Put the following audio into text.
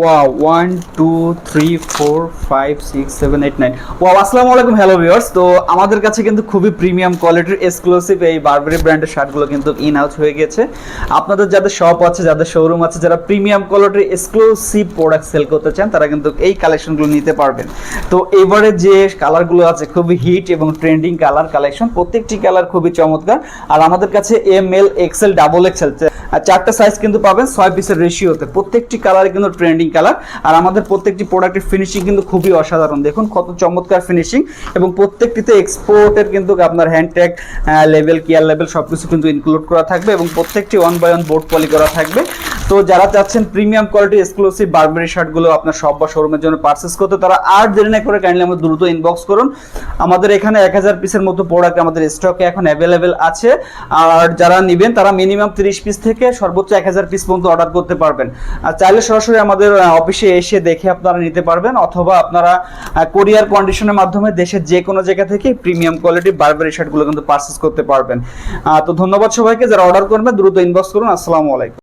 Wow one two three four five six seven eight nine wow, আসসালামু আলাইকুম hello viewers তো আমাদের কাছে কিন্তু খুবই প্রিমিয়াম কোয়ালিটির এক্সক্লুসিভ এই বারবেরি ব্র্যান্ডের শার্টগুলো কিন্তু ইন আউট হয়ে গেছে। আপনাদের যাদের শপ আছে, যাদের শোরুম আছে, যারা প্রিমিয়াম কোয়ালিটির এক্সক্লুসিভ প্রোডাক্ট সেল করতে চান, তারা কিন্তু এই কালেকশনগুলো নিতে পারবেন। তো এবারে যে কালারগুলো আছে, খুবই হিট এবং ট্রেন্ডিং কালার কালেকশন প্রত্যেকটি কালার খুবই চমৎকার। আর আমাদের কাছে M L XL double XL চারটা সাইজ কিন্তু পাবেন, ছয় পিসের রেশিওতে প্রত্যেকটি কালার কিন্তু ট্রেন্ডিং কালার আর আমাদের প্রত্যেকটি প্রোডাক্টের ফিনিশিং কিন্তু খুবই অসাধারণ। দেখুন কত চমৎকার ফিনিশিং এবং প্রত্যেকটিতে এক্সপোর্টের কিন্তু আপনার hand tag level care level সব কিছু কিন্তু ইনক্লুড করা থাকবে এবং প্রত্যেকটি one by one board poly করা থাকবে। তো যারা চাচ্ছেন প্রিমিয়াম কোয়ালিটি এক্সক্লুসিভ বারবেরি শার্টগুলো আপনার সব বা শোরুমের জন্য পারচেস করতে, তারা আর দেরি না করে কাইন্ডলি আমাদের দ্রুত ইনবক্স করুন। আমাদের এখানে এক হাজার পিসের মতো প্রোডাক্ট আমাদের স্টকে এখন অ্যাভেলেবেল আছে। আর যারা নেবেন, তারা মিনিমাম তিরিশ পিস থেকে সর্বোচ্চ এক হাজার পিস পর্যন্ত অর্ডার করতে পারবেন। আর চাইলে সরাসরি আমাদের অফিসে এসে দেখে আপনারা নিতে পারবেন, অথবা আপনারা কোরিয়ার কন্ডিশনের মাধ্যমে দেশের যে কোনো জায়গা থেকে প্রিমিয়াম কোয়ালিটি বারবেরি শার্টগুলো কিন্তু পারচেস করতে পারবেন। তো ধন্যবাদ সবাইকে, যারা অর্ডার করবেন, দ্রুত ইনবক্স করুন। আসসালামু আলাইকুম।